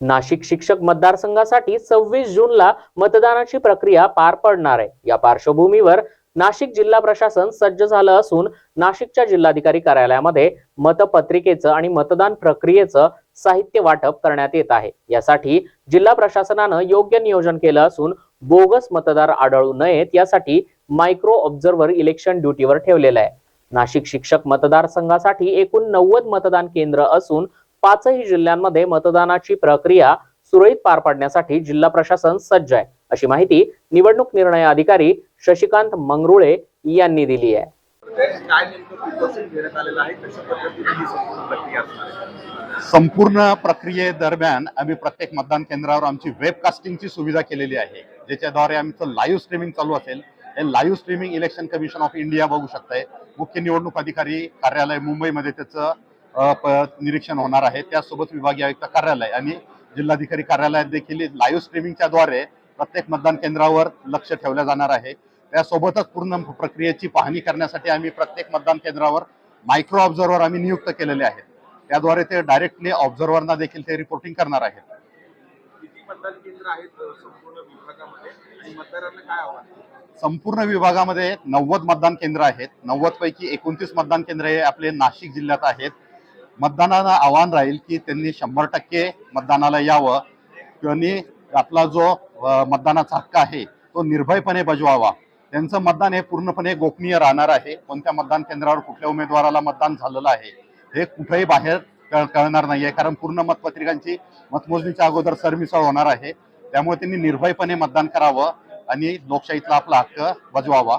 नाशिक शिक्षक मतदारसंघासाठी सव्वीस जूनला मतदानाची प्रक्रिया पार पडणार आहे. या पार्श्वभूमीवर नाशिक जिल्हा प्रशासन सज्ज झालं असून नाशिकच्या जिल्हाधिकारी कार्यालयामध्ये मतपत्रिकेचं आणि मतदान प्रक्रियेचं साहित्य वाटप करण्यात येत आहे. यासाठी जिल्हा प्रशासनानं योग्य नियोजन केलं असून बोगस मतदार आढळू नयेत यासाठी मायक्रो ऑब्झर्व्हर इलेक्शन ड्युटीवर ठेवलेलं आहे. नाशिक शिक्षक मतदारसंघासाठी एकूण नव्वद मतदान केंद्र असून पाचही जिल्ह्यांमध्ये मतदानाची प्रक्रिया सुरळीत पार पाडण्यासाठी जिल्हा प्रशासन सज्ज आहे. अशी माहिती निवडणूक निर्णय अधिकारी शशिकांत मंगरुळे यांनी दिली आहे. संपूर्ण प्रक्रियेदरम्यान आम्ही प्रत्येक मतदान केंद्रावर आमची वेबकास्टिंगची सुविधा केलेली आहे ज्याच्याद्वारे आमचं लाईव्ह स्ट्रीमिंग चालू असेल. हे live streaming election commission of India बघू शकताय. मुख्य निवडणूक अधिकारी कार्यालय मुंबईमध्ये त्याचं निरीक्षण होणार आहे. त्यासोबत विभागीय आयुक्त कार्यालय आणि जिल्हाधिकारी कार्यालयात देखील लाईव्ह स्ट्रीमिंगच्या द्वारे प्रत्येक मतदान केंद्रावर लक्ष ठेवलं जाणार आहे. त्यासोबतच पूर्ण प्रक्रियेची पाहणी करण्यासाठी आम्ही प्रत्येक मतदान केंद्रावर मायक्रो ऑब्झर्व्हर आम्ही नियुक्त केलेले आहेत. त्याद्वारे ते डायरेक्टली ऑब्झर्व्हरना देखील ते रिपोर्टिंग करणार आहेत. किती मतदान केंद्र आहेत अ, संपूर्ण विभागामध्ये? आणि मतदारांना काय आव्हान संपूर्ण विभागामध्ये नव्वद मतदान केंद्र आहेत. नव्वद पैकी एकोणतीस मतदान केंद्र हे आपले नाशिक जिल्ह्यात आहेत. मतदानाला आव्हान राहील की त्यांनी शंभर टक्के मतदानाला यावं. त्यांनी आपला जो मतदानाचा हक्क आहे तो निर्भयपणे बजवावा. त्यांचं मतदान हे पूर्णपणे गोपनीय राहणार आहे. कोणत्या मतदान केंद्रावर कुठल्या उमेदवाराला मतदान झालेलं आहे हे कुठेही बाहेर कळ- कळणार नाहीये. कारण पूर्ण मतपत्रिकांची मतमोजणीच्या अगोदर सरमिसळ होणार आहे. त्यामुळे त्यांनी निर्भयपणे मतदान करावं आणि लोकशाहीतला आपला हक्क बजवावा.